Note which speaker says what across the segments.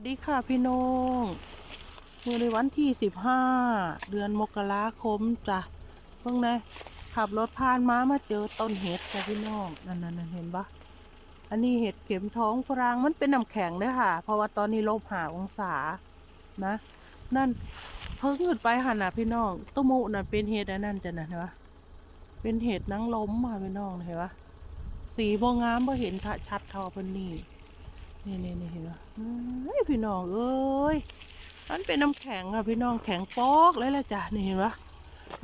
Speaker 1: สวัสดีค่ะพี่น้องมื่อในวันที่สิบห้าเดือนมกราคมจ้ะเพิ่งนะขับรถผ่านมามาเจอต้นเห็ดจ้ะพี่น้องนั่นนั่นเห็นปะอันนี้เห็ดเข็มท้องพรางมันเป็นน้ำแข็งเด้อค่ะ เพราะว่าตอนนี้ลบหาองศานะ นั่นเพิ่งขึ้นไปหันน่ะพี่น้องตุ้มุน่ะเป็นเห็ดอันนั้นจ้ะนะเห็นปะเป็นเห็ดนางล้มค่ะพี่น้องเห็นปะสีบ่งามบ่เห็นชัดท่าเพิ่นนี่ นี่นี่นี่เห็นไหมเฮ้ยพี่น้องเอ้ยมันเป็นน้ำแข็งค่ะพี่น้องแข็งปอกเลยละจ้ะนี่เห็นปะ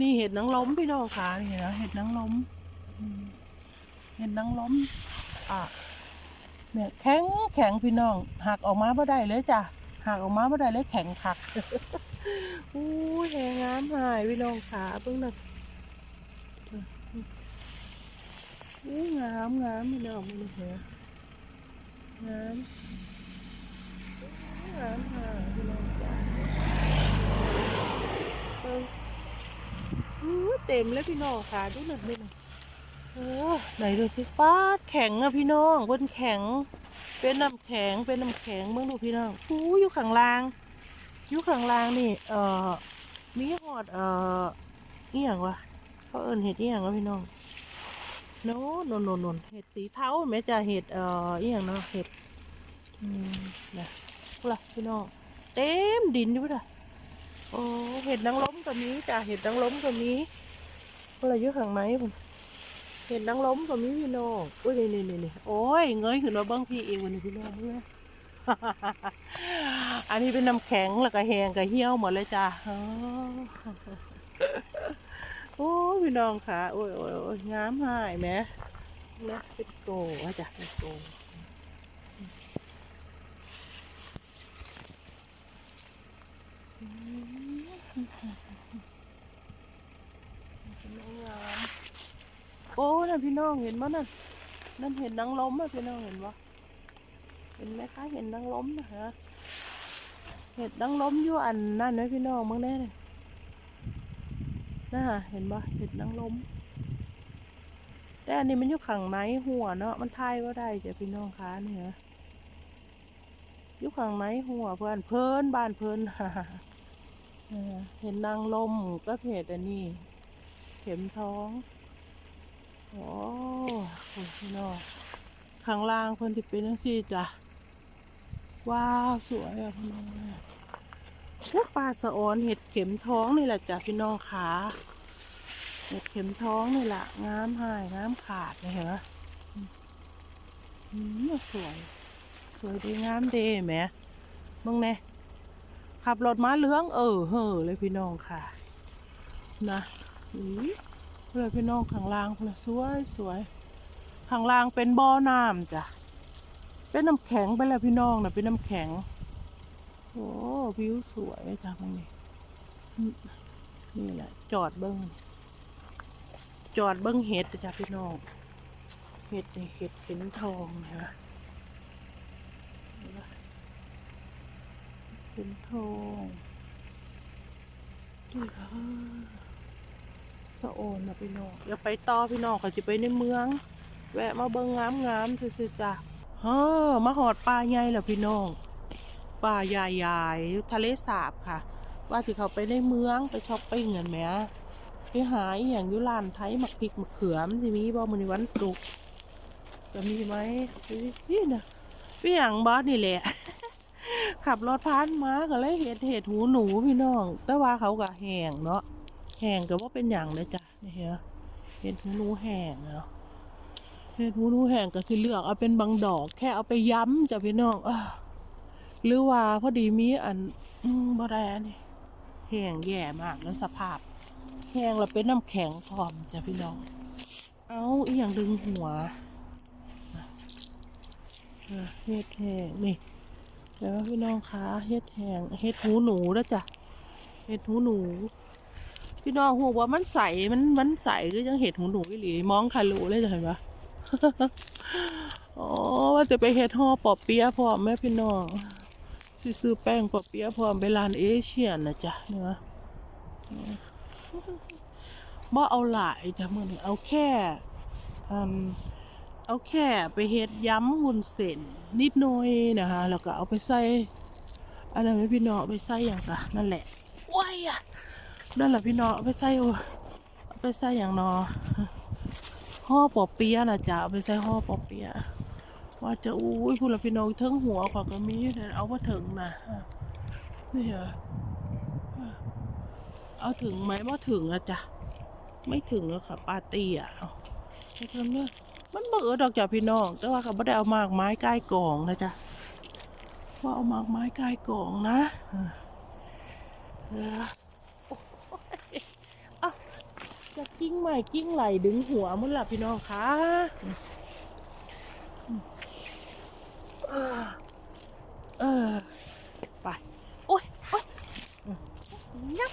Speaker 1: นี่เห็ดนางล้มพี่น้องขานี่เห็นไหมเห็ดนางล้มเห็ดนางล้มอะเนี่ยแข็งแข็งพี่น้องหักออกมาบ่ได้เลยจ้ะหักออกมาบ่ได้เลยแข็งคักอู้ยแหงงามหายพี่น้องขาเพิ่งน่ะอู้งามงามพี่น้องมันเห็น ไหมน้ำน้ำหาพี่น้องจ๋าเออเต็มเลยพี่น้องค่ะดูหน่อยดูหน่อยเออไหนดูสิป้าดแข็งอะพี่น้องบนแข็ง เป็นน้ำแข็งเป็นน้ำแข็งเมื่อดูพี่น้องอู้อยู่ข้างล่างอยู่ข้างล่างนี่ เอ่อมีหอดเอ่อนี่อย่างวะเขาเอิ้นเห็ดนี่อย่างวะพี่น้อง โน่นโน่นโน่นเห็ดสีเทาแม่จะเห็ดเอ่ออหย่างเนาะเห็ดอืมนะล่ะพี่น้องเต็มดินอยู่ป่ะโอ้เห็ดนางล้มตัวนี้จ้ะเห็ดนางล้มตัวนี้อะไรอยู่ข้างในผมเห็ดนางล้มตัวนี้พี่น้องอุ้ยนี่นี่นี่โอ้ยเงยขึ้นมาเบิ้งพี่เองวันนี้พี่น้องเนี่ยอันนี้เป็นน้ำแข็งแล้วก็แหงก็เหี่ยวหมดเลยจ้ะ โอ้พี่น้องค่ะโอ้ยโอ้ยโอ้ยงามหายไหมนะเป็นโกอะจ้ะเป็นโกโอ้นั่นพี่น้องเห็นมั้ยนั่นนั่นเห็นนางล้มอะพี่น้องเห็นปะเห็นไหมคะเห็นนางล้มนะฮะเห็นนางล้มอยู่อันนั่นนะพี่น้องมั้งแน่เลย น่าเห็นปะเห็ดนางลม แต่อันนี้มันอยู่ขังในหัวเนาะมันทายว่าได้จ้ะพี่น้องคะเนี่ยอยู่ขังในหัวเพื่อนเพิ่นบ้านเพิ่นเออเห็นนางลมก็เห็ดอันนี้ เข็มท้องโอ้คุณพี่น้องข้างล่างเพิ่นที่เป็นทั้งสี่จ้ะว้าวสวยอะพี่น้อง พวกปลาสะออนเห็ดเข็มท้องนี่แหละจ้ะพี่น้องขาเห็ดเข็มท้องนี่แหละงามหายงามขาดเลยเห็นไหมสวย สวยดีงามเดแหมมึงเนี่ยขับรถมาเหลืองเออเห่อเลยพี่น้องค่ะ นะอือเลยพี่น้องข้างล่างนะสวยสวยข้างล่างเป็นบ่อน้ำจ้ะเป็นน้ำแข็งไปแล้วพี่น้องนะเป็นน้ำแข็ง โอ้วิวสวยจ้ะตรงนี้อืมนี่แหละ จอดเบิ้งจอดเบิ้งเห็ดจ้ะพี่น้องเห็ดนี่เห็ดเข็มทองนะเห็นปะเข็มทองนี่ค่ะสะโอนนะพี่น้องอย่าไปต่อพี่น้องเขาจะไปในเมือง แวะมาเบิ้งงามงามๆซื่อๆจ้ะเฮ้อมาหอดปลาใหญ่แล้วพี่น้อง ป่าใหญ่ๆทะเลสาบค่ะ ว่าสิเขาไปในเมืองไปช้อปปิ้งเงินไหมไปหาอย่างยุลานไทยหมักพริกหมักเขือมันจะมีบ่มันในวันศุกร์จะมีไหมนี่นะพี่อย่างบอสนี่แหละ ขับรถผ่านมาก็เลยเห็ดเห็ดหูหนูพี่น้อง แต่ว่าเขาก็แห้งเนาะแห้งก็ว่าเป็นอย่างเลยจ้ะนี่เห็นปะเห็ดหูหนูแห้งเนาะเห็ดหูหนูแห้งก็สิเลือกเอาเป็นบางดอก แค่เอาไปย้ำจ้ะพี่น้องอ หรือว่าพอดีมีอันอบ่ได้อันนี้แห้งแย่มากแล้วสภาพ แห้งแล้วเป็นน้ำแข็งพร้อมจ้ะพี่น้อง เอาอีหยังดึงหัวเฮ็ดแห้งนี่เดี๋ยวพี่น้องคะเฮ็ดแห้งเฮ็ดหูหนูแล้วจ้ะเฮ็ดหูหนู พี่น้องหูว่ามันใสมันมันใสก็ยังเห็ดหูหนูอีหลีมองคารูเลยจ้ะเห็นปะอ๋อว่าจะไปเฮ็ดห่อปอบเปียพร้อมแม่พี่น้อง สิซื้อแป้งปอเปี๊ยะพร้อมไปร้านเอเชียนนะจ๊ะเนาะบ่เอาหลายจ้ะมื้อนี้เอาแค่อันเอาแค่ไปเฮ็ดย้ำวุ้นเส้นนิดหน่อยนะคะแล้วก็เอาไปใส่อันนั้นไม่พี่น้องไปใส่อย่างกะนั่นแหละว้ายอะนั่นแหละพี่น้องไปใส่โอ้เอาไปใส่อย่างนอห่อปอเปี๊ยะนะจ๊ะไปใส่ห่อปอเปี๊ยะ ว่าจะอุ้ยพูดละพี่น้องเทิงหัวขวาก็มีเอาว่าถึงนะนี่เหรอเอาถึงไหมว่าถึงอะจ๊ะไม่ถึงแล้วค่ะปาตี้อะไปทำเนี่ยมันเบื่อดอกจ้ะพี่น้อง แต่ว่าเขาไม่ได้เอามากไม้ใกล้กองนะจ๊ะว่าเอามากไม้กายกองนะจะกิ้งใหม่กิ้งไหลดึงหัวมันล่ะพี่น้องคะเออเออไป โอ้ยโอ้ยยับ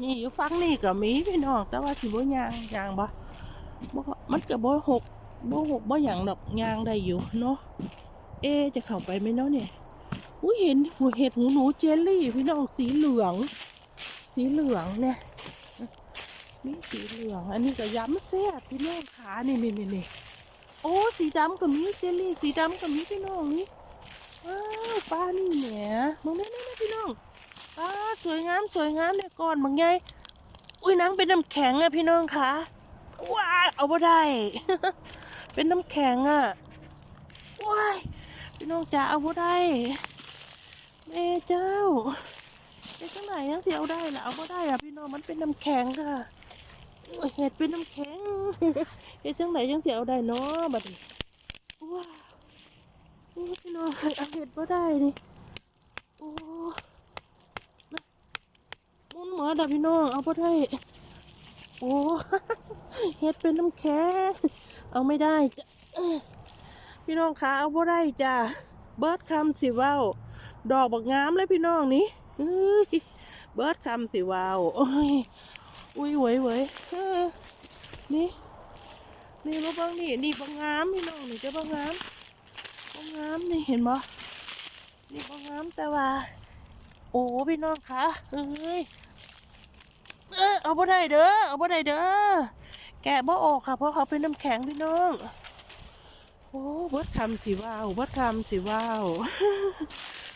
Speaker 1: นี่อยู่ ฟังนี่ก็มีพี่น้อง แต่ว่าสิบ่ยางยางบ่บ่มันก็บ่หกบ่หกบ่หยังดอกยางได้อยู่เนาะ เอจะเข้าไปไหมเนาะเนี่ยอุ้ยเห็นหัวเห็ดหูหนูเจลลี่ พี่น้องสีเหลือง สีเหลืองเนี่ยมีสีเหลือง อันนี้ก็ย้ำแซ่บพี่น้องขานี่นี่นี่นี่โอ้สีดำก็มีเจลลี่ สีดำก็มีพี่น้องนี่ว้าวปลานี่แหมมองได้ไหมพี่น้องปลาสวยงามสวยงามเนี่ยก่อนบางไง อุ้ยนังเป็นน้ำแข็งอะพี่น้องขาว้าเอาไ่ได้ เป็นน้ำแข็งอะว้ายพี่น้องจ๋าเอาบ่ได้แม่เจ้าเด็กข้างไหนยังเสียเอาได้ล่ะเอาบ่ได้อะพี่น้องมันเป็นน้ำแข็งค่ะเห็ดเป็นน้ำแข็งเฮ็ดจังไหนยังเสียเอาได้เนาะบัดนี้ว้าวพี่น้องเอาเห็ดบ่ได้นี่โอ้ มุนหมือดอะพี่น้องเอาบ่ได้โอ้เห็ดเป็นน้ำแข็งเอาไม่ได้จ้ะพี่น้องคะเอาบ่ได้จ้ะเบิร์ดคำสิเว้าดอกบักงามเลยพี่น้องนี่เฮ้เบิร์ดคำสิเว้าโอ้ยอุ้ยเว้ยเว้ยนี่นี่มาเบังนี่นี่บักงามพี่น้องนี่จะบักงามบักงามนี่เห็นบ่นี่บักงามแต่ว่า โอ้พี่น้องคะเอ้ย เออเอาบ่ได้เด้อเอาบ่ได้เด้อแกะบ่ออกค่ะเพราะเขาเป็นน้ำแข็งพี่น้องโอ้เบิดคำสิว้าวเบิดคำสิว้าว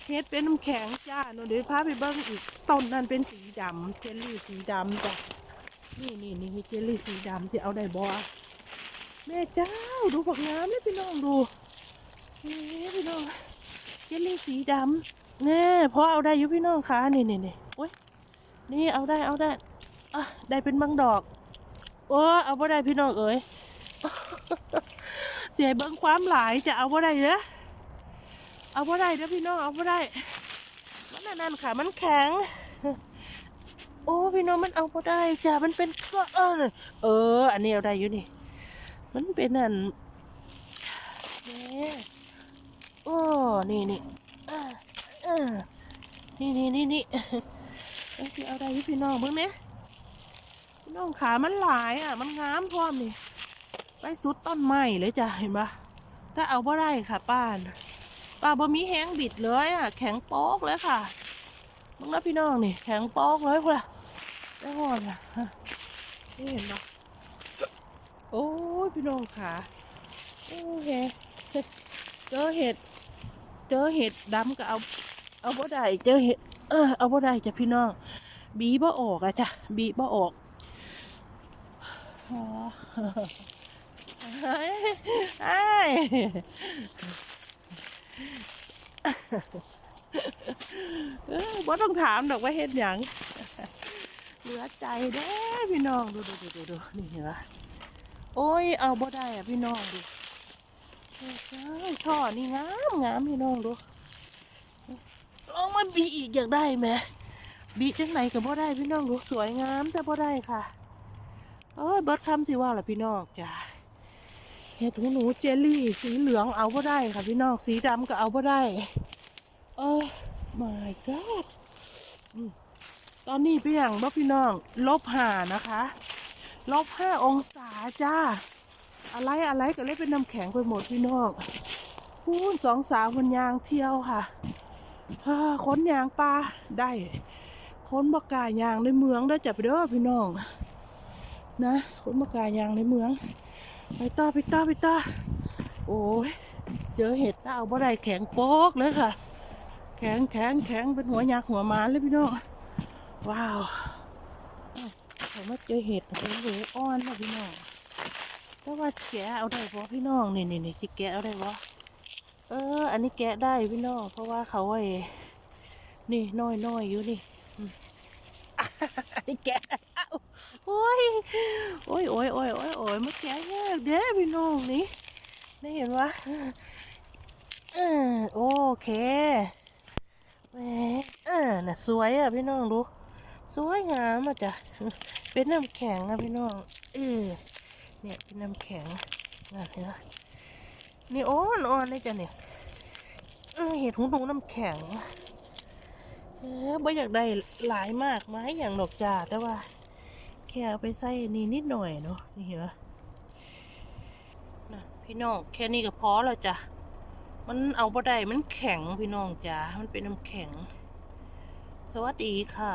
Speaker 1: เฮ็ดเป็นน้ำแข็งจ้าหนูเดี๋ยวพาไปเบิ้งอีกต้นนั้นเป็นสีดำเจลลี่สีดำจ้ะนี่นี่นี่เจลลี่สีดำที่เอาได้บ่แม่เจ้าดูผักงามเลยพี่น้องดูนี่พี่น้องเจลลี่สีดำแน่พอเอาได้อยู่พี่น้องคะนี่นี่นี่โอ้ยนี่เอาได้เอาได้ ได้เป็นบางดอก โอ้เอาบ่ได้พี่น้องเอ๋ยเสียเบิ้งความหลายจะเอาบ่ได้เด้อเอาบ่ได้เด้อพี่น้องเอาบ่ได้ มันนั่นค่ะมันแข็ง โอ้พี่น้องมันเอาบ่ได้จ้ะมันเป็นก็เออเออ อันนี้เอาได้อยู่นี่ มันเป็นอันนี่โอ้นี่นี่นี่นี่นี่นี่เอาสิเอาได้อยู่พี่น้องเบิ่งเนี่ย พี่น้องขามันหลายอะ มันงามพร้อมนี่ไปสุดต้นไม้เลยจ้ะเห็นปะถ้าเอาบ่ได้ค่ะป้านป้าบ่มีแห้งบิดเลยอะ แข็งโป๊กเลยค่ะมึงนะพี่น้องนี่ แข็งโป๊กเลยพุ่ะได้หอดอะนี่เห็นปะโอ้ยพี่น้องขาโอ้เฮเจอเห็ด เจอเห็ดดำก็เอา เอาบ่ได้เจอเห็ด เออเอาบ่ได้จ้ะพี่น้อง บีบ่ออกอะจ้ะ บีบ่ออก ไอ้บ่ต้องถามดอกว่าเฮ็ดหยังเหลือใจเด้พี่น้องดูดูดูดูดูนี่เห็นปะโอ้ยเอาบ่ได้อะพี่น้องดูเฮ้ยช่อนี่งามงามพี่น้องดูลองมาบีอีกอยากได้ไหมบีจังไหนก็บ่ได้พี่น้องดูสวยงามแต่บ่ได้ค่ะ เอ้ยเบิร์ดคำสิว่าล่ะพี่น้องจ้าเห็ดหูหนูเจลลี่ สีเหลืองเอาก็ได้ค่ะพี่น้องสีดำก็เอาก็ได้เออ my god ตอนนี้เป็นอย่างบ่พี่น้องลบห้านะคะลบห้าองศาจ้า อะไรอะไรก็เลยเป็นน้ำแข็งไปหมดพี่น้องพูนสองสาวคนยางเที่ยวค่ะค้นยางปลาได้ค้นบกล้ายางในเมืองได้จับไปเด้อพี่น้อง นะค้นบกล้ายางในเมือง ไปต่อไปต่อไปต่อโอ้ยเจอเห็ดถ้าเอาบ่ได้แข็งโป๊กเลยค่ะ แข็งแข็งแข็งเป็นหัวยักษ์หัวมาเลยพี่น้องว้าวอ้าวผมาเจอเห็ดโอ้โหอ้อนนะพี่น้องแต่ว่าแกะเอาได้บ่พี่น้องนี่นี่นี่จะแกะเอาได้บ่เออ อันนี้แกะได้พี่น้องเพราะว่าเขาไอ้นี่น้อยน้อยอยู่นี่อันนี้แกะ โอ้ยโอ้ยโอ้ยโอ้ยโอ้ยโอ้ยมาแกะยากเด้พี่น้องนี่ได้เห็นวะเออโอเคแหมเออน่ะสวยอะพี่น้องดูสวยงามอะจ้ะเป็นน้ำแข็งอะพี่น้องเออเนี่ยเป็นน้ำแข็งน่ะเห็นไหมนี่อ่อนอ่อนเลยจ้ะเนี่ยเออเห็ดหูหนูน้ำแข็งเออไม่อยากได้หลายมากไม้อย่างดอกจ่าแต่ว่า แค่เอาไปใส่นี่นิดหน่อยเนาะนี่เห็นไหมนะพี่น้องแค่นี้ก็พอแล้วจ้ะมันเอาบ่ได้มันแข็งพี่น้องจ้ะมันเป็นน้ำแข็ง สวัสดีค่ะ